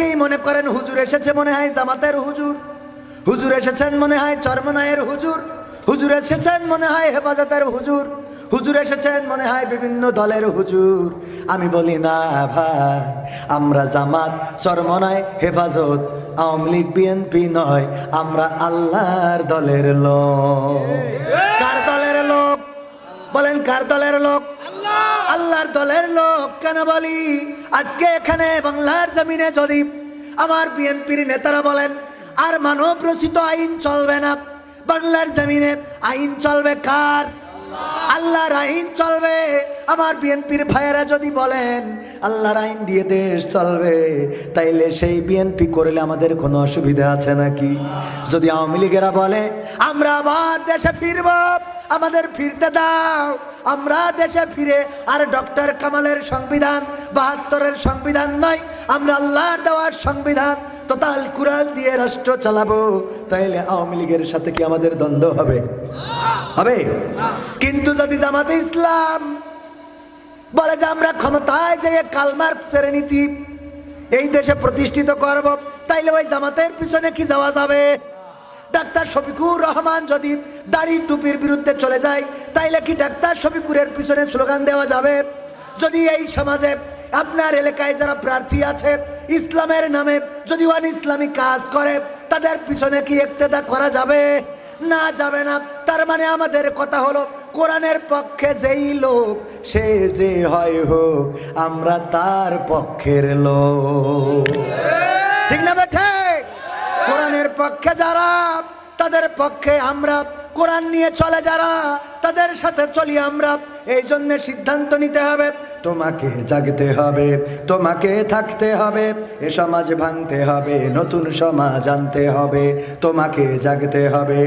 অনেকেই মনে করেন হুজুর এসেছে মনে হয় জামাতের হুজুর। হুজুর এসেছেন মনে হয় চরমনায়ের হুজুর। হুজুর এসেছেন মনে হয় হেফাজতের হুজুর। হুজুর এসেছেন মনে হয় বিভিন্ন দলের হুজুর। আমি বলি না ভাই আমরা জামাত চরমনায় হেফাজত আওয়ামী লীগ বিএনপি নয় আমরা আল্লাহর দলের লোক। কার দলের লোক? বলেন কার দলের লোক? আল্লাহর দলের লোক কেন বলি? আজকে এখানে বাংলার জমিনে যদি আমার বিএনপির নেতারা বলেন, আর মানব রচিত আইন চলবে না, বাংলার জমিনে আইন চলবে কার? আল্লাহর আইন চলবে। আমার বিএনপির ভাইয়েরা যদি বলেন আল্লাহর আইন দিয়ে দেশ চলবে, তাইলে সেই বিএনপি করলে আমাদের কোনো অসুবিধা আছে নাকি? যদি আওয়ামী লীগেরা বলে, আমরা আবার দেশে ফিরব, আমাদের ফিরতে দাও, আমরা দেশে ফিরে, আর ডক্টর কামালের সংবিধান, বাহাত্তরের সংবিধান নয়, আমরা আল্লাহর দেওয়ার সংবিধান তোতাল কুরআন দিয়ে রাষ্ট্র চালাবো, তাইলে আওয়ামী লীগের সাথে কি আমাদের দ্বন্দ্ব হবে? হবে। কিন্তু যদি জামাতে ইসলাম বলে যে আমরা ক্ষমতায় যে কালমার্কসের নীতি এই দেশে প্রতিষ্ঠিত করব, তাইলে ওই জামাতের পিছনে কি যাওয়া যাবে? ডাক্তার শফিকুর রহমান যদি দাড়ি টুপির বিরুদ্ধে চলে যায়, তাইলে কি ডাক্তার শফিকুরের পিছনে স্লোগান দেওয়া যাবে? যদি এই সমাজে আপনার এলাকায় যারা প্রার্থী আছে, ইসলামের নামে যদি ওয়ান ইসলামী কাজ করে, তাদের পিছনে কি একতেদা করা যাবে? না যাবে না। তার মানে আমাদের কথা হলো, কোরআনের পক্ষে যেই লোক, সে যে হয় হোক, আমরা তার পক্ষের লোক। ঠিক না বেঠে? কোরআনের পক্ষে যারা, তাদের পক্ষে আমরা কোরআন নিয়ে চলে যারা, তাদের সাথে চলি আমরা। এই জন্য সিদ্ধান্ত নিতে হবে, তোমাকে জাগতে হবে, তোমাকে থাকতে হবে, এ সমাজ ভাঙতে হবে, নতুন সমাজ আনতে হবে, তোমাকে জাগতে হবে।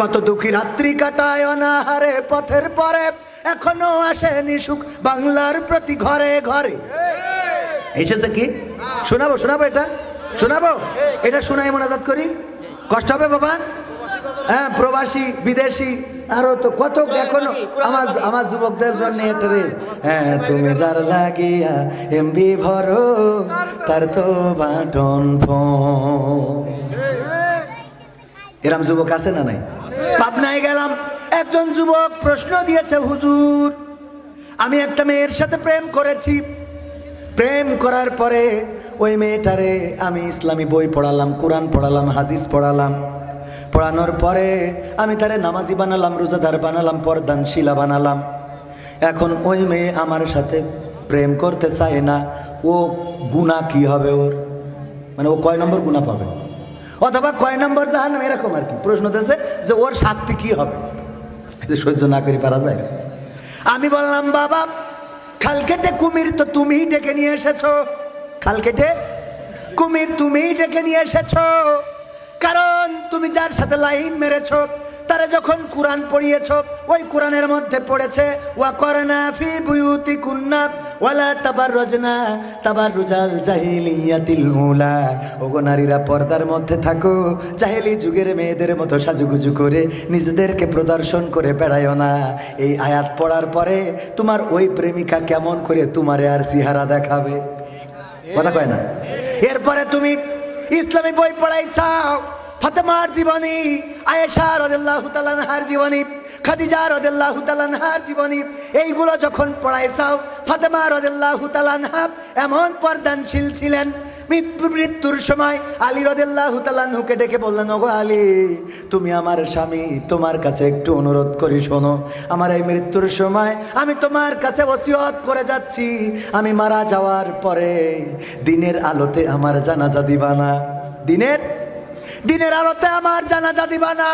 কত দুঃখী রাত্রি কাটায় অনাহারে পথের পরে, এখনও আসেনি সুখ বাংলার প্রতি ঘরে ঘরে। এসেছে কি? শোনাবো শোনাবো এটা? শোনাবো? এটা শোনাই মোনাজাত করি? কষ্ট হবে বাবা? হ্যাঁ প্রবাসী, বিদেশি, আরও তো কত এখনও আমার আমার যুবকদের জন্য এটা রে হ্যাঁ তুমি যার লাগিয়া এমবি ভরো, তার তো বাটন এরম যুবক আছে না নাই? পাবনায় গেলাম, একজন যুবক প্রশ্ন দিয়েছে, হুজুর, আমি একটা মেয়ের সাথে প্রেম করেছি। প্রেম করার পরে ওই মেয়েটারে আমি ইসলামী বই পড়ালাম, কোরআন পড়ালাম, হাদিস পড়ালাম। পড়ানোর পরে আমি তারে নামাজি বানালাম, রোজাদার বানালাম পর্দান শিলা বানালাম। এখন ওই মেয়ে আমার সাথে প্রেম করতে চায় না। ও গুণা কি হবে ওর? মানে ও কয় নম্বর গুণা পাবে? অথবা কয় নম্বর জাহান এরকম আর কি। প্রশ্ন দিয়েছে যে ওর শাস্তি কি হবে? সহ্য না করে পারা যায়। আমি বললাম, বাবা খাল কেটে কুমির তো তুমিই ডেকে নিয়ে এসেছ। খাল কেটে কুমির তুমিই ডেকে নিয়ে এসেছ। তুমি যার সাথে লাইন মেরেছো, তারা যখন কোরআন পড়িয়েছ, ওই কোরআনের মধ্যে পড়েছে, ওয়া করনা ফি বুয়ুতি কুন্না ওয়ালা তাবার রজনা তাবার রুজাল জাহিলিয়াতিল উলা। ওগো নারীরা, পর্দার মধ্যে থাকো, জাহেলি যুগের মেয়েদের মতো সাজুগুজু করে নিজেদেরকে প্রদর্শন করে বেড়ায়ও না। এই আয়াত পড়ার পরে তোমার ওই প্রেমিকা কেমন করে তোমারে আর সিহারা দেখাবে? কথা কয় না? এরপরে তুমি ইসলামী বই পড়াইছাও। ফাতেমার জীবনী, আয়েশা রদেল্লাহু তালানহার জীবনী, খাদিজা রদেল্লাহু তালানহার জীবনী, এইগুলো যখন পড়াইছাও, ফাতেমা রদেল্লাহু তালানহা এমন পর্দানশীল ছিলেন। মৃত্যুর সময় আলী রদেল্লাহু তালানহুকে ডেকে বললেন, ওগো আলী, তুমি আমার স্বামী, তোমার কাছে একটু অনুরোধ করি শোনো। আমার এই মৃত্যুর সময় আমি তোমার কাছে ওসিয়ত করে যাচ্ছি। আমি মারা যাওয়ার পরে দিনের আলোতে আমার জানাজা দিবা না। দিনের দিনের আলোতে আমার জানাজা দিবা না।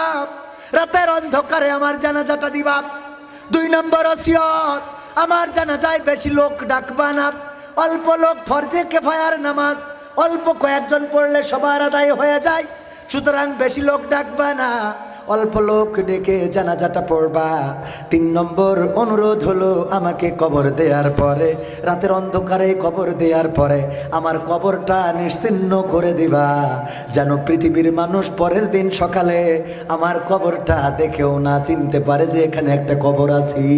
রাতের অন্ধকারে আমার জানাজাটা দিবা। দুই নম্বর ওসিয়ত, আমার জানাজায় বেশি লোক ডাকবা না। অল্প লোক ফরজে কেফায়ার নামাজ, অল্প কয়েকজন পড়লে সবার আদায় হয়ে যায়। সুতরাং বেশি লোক ডাকবা না। অল্প লোক ডেকে জানাজাটা পড়বা। তিন নম্বর অনুরোধ হলো আমাকে কবর দেওয়ার পরে, রাতের অন্ধকারে কবর দেওয়ার পরে আমার কবরটা নিশ্চিন্ন করে দিবা। যেন পৃথিবীর মানুষ পরের দিন সকালে আমার কবরটা দেখেও না চিনতে পারে যে এখানে একটা কবর আছি।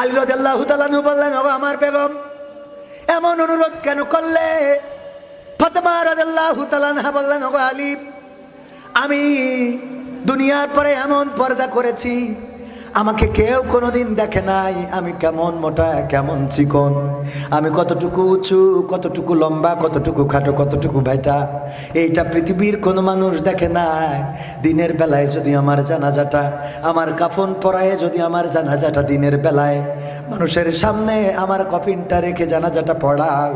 আলী রাদিয়াল্লাহু তাআলা বললেন, ও আমার বেগম, এমন অনুরোধ কেন করলে? ফাতেমা আনহা বললেন, ওগো আলী আমি দুনিয়ার পরে এমন পর্দা করেছি আমাকে কেউ কোনোদিন দেখে নাই। আমি কেমন মোটা, কেমন চিকন। আমি কতটুকু উঁচু, কতটুকু লম্বা, কতটুকু খাটো, কতটুকু ভাইটা। এইটা পৃথিবীর কোনো মানুষ দেখে নাই। দিনের বেলায় যদি আমার জানাজাটা, আমার কাফন পরায়ে যদি আমার জানাজাটা দিনের বেলায়, মানুষের সামনে আমার কফিনটা রেখে জানাজাটা পড়াও।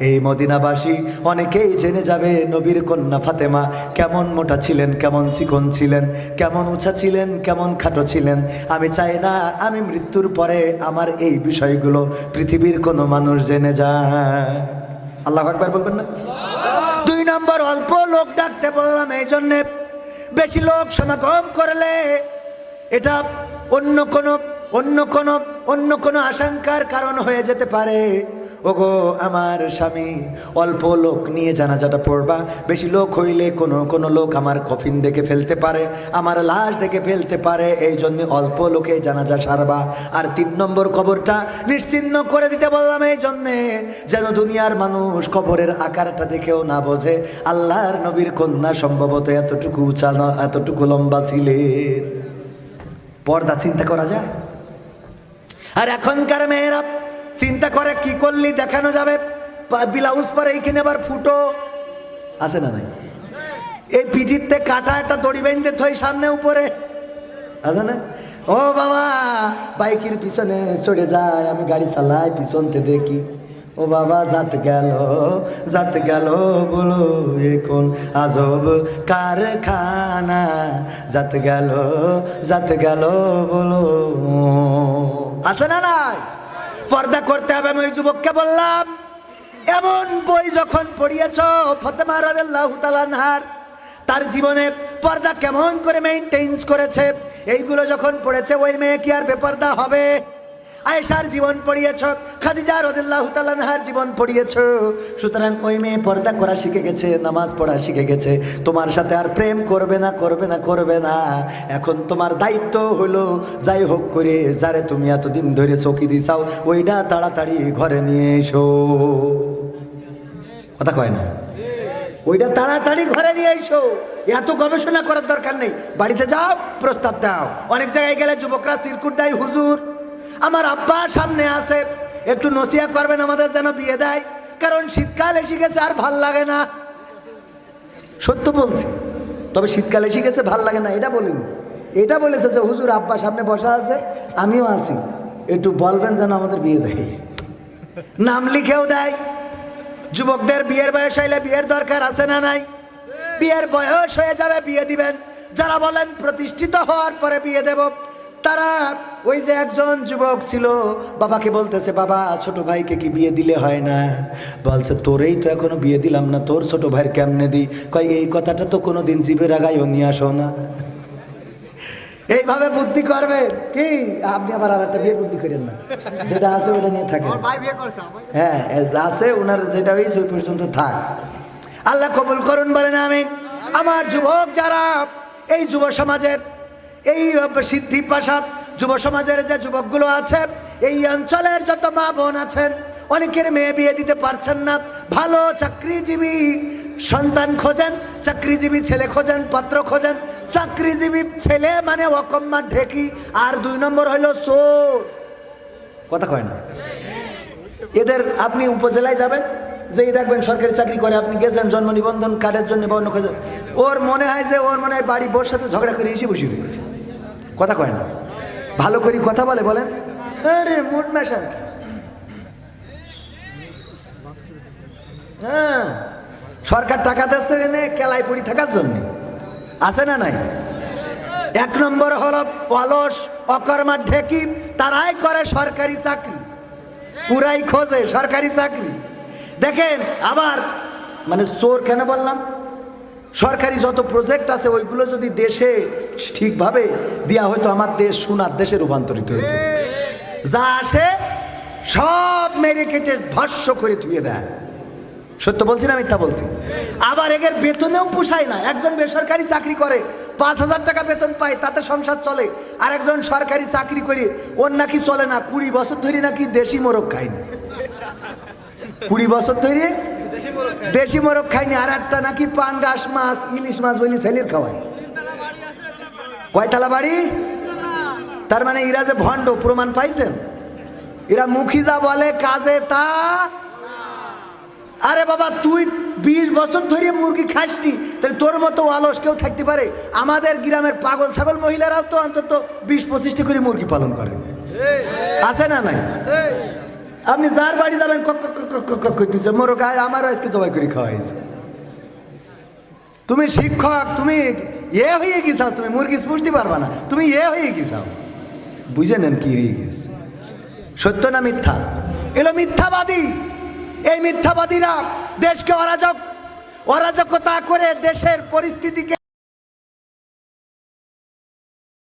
এই মদিনাবাসী অনেকেই জেনে যাবে, নবীর কন্যা ফাতেমা কেমন মোটা ছিলেন, কেমন চিকন ছিলেন, কেমন উঁচা ছিলেন, কেমন খাটো ছিলেন। আমি চাই না আমি মৃত্যুর পরে আমার এই বিষয়গুলো পৃথিবীর কোনো মানুষ জেনে যায়। আল্লাহ একবার বলবেন না? দুই নম্বর, অল্প লোক ডাকতে বললাম এই জন্যে বেশি লোক সমাগম করলে এটা অন্য কোনো অন্য কোনো অন্য কোনো আশঙ্কার কারণ হয়ে যেতে পারে। ওগো, আমার স্বামী, অল্প লোক নিয়ে জানাজাটা পড়বা। বেশি লোক হইলে কোনো কোনো লোক আমার কফিন দেখে ফেলতে পারে, আমার লাশ দেখে ফেলতে পারে, এই জন্য অল্প লোকে জানাজা সারবা। আর তিন নম্বর খবরটা নিশ্চিন্ন করে দিতে বললাম এই জন্যে, যেন দুনিয়ার মানুষ কবরের আকারটা দেখেও না বোঝে। আল্লাহর নবীর কন্যা সম্ভবত এতটুকু উঁচা এতটুকু লম্বা ছিলেন। পর্দা চিন্তা করা যায়। আর এখনকার মেয়েরা চিন্তা করে কি করলি দেখানো যাবে? ব্লাউজ পরে এইখানে আবার ফুটো। আছে না নাই? এই পিঠিতে কাটা একটা দড়ি বেঁধে থই সামনে উপরে। আছে না? ও বাবা, বাইকের পিছনে চড়ে যায়, আমি গাড়ি চালাই, পিছনতে দেখি। ও বাবা যাত গেল যাত গেল বলো এখন আজব কারখানা? যাত গেল যাত গেল বলো। আছে না নাই? পর্দা করতে হবে, আমি ওই যুবককে বললাম, এমন বই যখন পড়িয়েছ, ফতেমা রাদিয়াল্লাহু তালানহার তার জীবনে পর্দা কেমন করে মেইনটেইনস করেছে? এইগুলো যখন পড়েছে, ওই মেয়ে কি আর বেপর্দা হবে? আয়েশার জীবন পড়িয়েছ, খাদিজা রদিল্লাহ তালানহার জীবন পড়িয়েছ। সুতরাং ওই মেয়ে পর্দা করা শিখে গেছে, নামাজ পড়া শিখে গেছে। তোমার সাথে আর প্রেম করবে না করবে না করবে না। এখন তোমার দায়িত্ব হলো, যাই হোক করে, যারে তুমি এতদিন ধরে চকি দিছাও ওইটা তাড়াতাড়ি ঘরে নিয়ে এসো। কথা কয় না? ওইটা তাড়াতাড়ি ঘরে নিয়ে এসো। এত গবেষণা করার দরকার নেই। বাড়িতে যাও, প্রস্তাব দাও। অনেক জায়গায় গেলে যুবকরা সিরকুট দেয়, হুজুর। আমার আব্বা সামনে আছে। একটু নসিয়া করবেন আমাদের যেন বিয়ে দেয়। কারণ শীতকাল এসে গেছে, আর ভালো লাগে না। সত্য বলছি। তবে শীতকাল এসে গেছে, ভালো লাগে না, এটা বলিনি। এটা বলেছে যে, হুজুর, আব্বা সামনে বসা আছে, আমিও আছি। একটু বলবেন যেন আমাদের বিয়ে দেয়। নাম লিখেও দেয়। যুবকদের বিয়ের বয়স হইলে বিয়ের দরকার আছে না নাই? বিয়ের বয়স হয়ে যাবে, বিয়ে দিবেন। যারা বলেন, প্রতিষ্ঠিত হওয়ার পরে বিয়ে দেব, তারা ওই যে একজন যুবক ছিল বাবাকে বলতেছে বাবা ছোট ভাইকে কি বিয়ে দিলে হয় না? বলছে তোরেই তো এখনও বিয়ে দিলাম না তোর ছোট ভাইয়ের কেমনে দি? কয় এই কথাটা তো কোনো দিন জীবের আগায়ও নিয়ে আসো না। এইভাবে বুদ্ধি করবে? কি? আপনি আবার আর একটা বিয়ের বুদ্ধি করেন না। যেটা আছে ওটা নিয়ে থাকেন। হ্যাঁ আছে ওনার যেটা হয়েছে ওই পর্যন্ত থাক। আল্লাহ কবুল করুন বলেন আমি আমার যুবক যারা এই যুব সমাজের এই সিদ্ধি পাশা যুব সমাজের যে যুবকগুলো আছে, এই অঞ্চলের যত মা বোন আছেন, অনেকের মেয়ে বিয়ে দিতে পারছেন না। ভালো চাকরিজীবী সন্তান খোঁজেন, চাকরিজীবী ছেলে খোঁজেন, পাত্র খোঁজেন। চাকরিজীবী ছেলে মানে অকম্মা ঢেকি, আর দুই নম্বর হইল চোর। কথা কয় না? এদের আপনি উপজেলায় যাবেন যে এই দেখবেন সরকারি চাকরি করে, আপনি গেছেন জন্ম নিবন্ধন কার্ডের জন্য বা অন্য খোঁজে ওর মনে হয় যে, ওর মনে হয় বাড়ি বোর সাথে ঝগড়া করে এসে বসে রয়েছে। কথা কয় না? ভালো করে কথা বলে বলেন। আরে মুড মেশান হ্যাঁ। সরকার টাকা দিচ্ছে এনে কেলায় পড়ি থাকার জন্য। আছে না নাই? এক নম্বর হলো অলস অকর্মা ঢেকি তারাই করে সরকারি চাকরি। পুরাই খোঁজে সরকারি চাকরি। দেখেন আবার মানে চোর কেন বললাম? সরকারি যত প্রজেক্ট আছে, ওইগুলো যদি দেশে ঠিকভাবে দেওয়া হয়তো আমার দেশ সোনার দেশে রূপান্তরিত হতো যা আসে, সব মেরে কেটে ধর্ষ করে ধুয়ে দেয়। সত্য বলছি না মিথ্যা বলছি? আবার এদের বেতনেও পোষায় না। একজন বেসরকারি চাকরি করে, পাঁচ হাজার টাকা বেতন পায়, তাতে সংসার চলে। আর একজন সরকারি চাকরি করে, ওর নাকি চলে না। কুড়ি বছর ধরে নাকি দেশি মোরগ খায়নি কুড়ি বছর ধরে দেশি মোরগ খাইনি আর একটা নাকি পাঙ্গাস মাছ ইলিশ মাছ বলি ছেলের খাওয়াই কয়তলা বাড়ি? তার মানে এরা যে ভণ্ড প্রমাণ পাইছেন? এরা মুখী যা বলে কাজে তা আরে বাবা তুই বিশ বছর ধরে মুরগি খাসনি তাহলে তোর মতো আলস কেউ থাকতে পারে? আমাদের গ্রামের পাগল ছাগল মহিলারাও তো অন্তত বিশ পঁচিশটি করে মুরগি পালন করে আছে না নাই? আপনি যার বাড়ি যাবেন মোর গায়ে আমারও আজকে জবাই করে খাওয়া হয়েছে। তুমি শিক্ষক, তুমি এ হয়ে গেছাও, তুমি মুরগি পুষতে পারবা না, তুমি এ হয়ে গেছাও। বুঝে নেন কি হয়ে গেছে। সত্য না মিথ্যা? এলো মিথ্যাবাদী। এই মিথ্যাবাদীরা দেশকে অরাজক, অরাজকতা করে দেশের পরিস্থিতিকে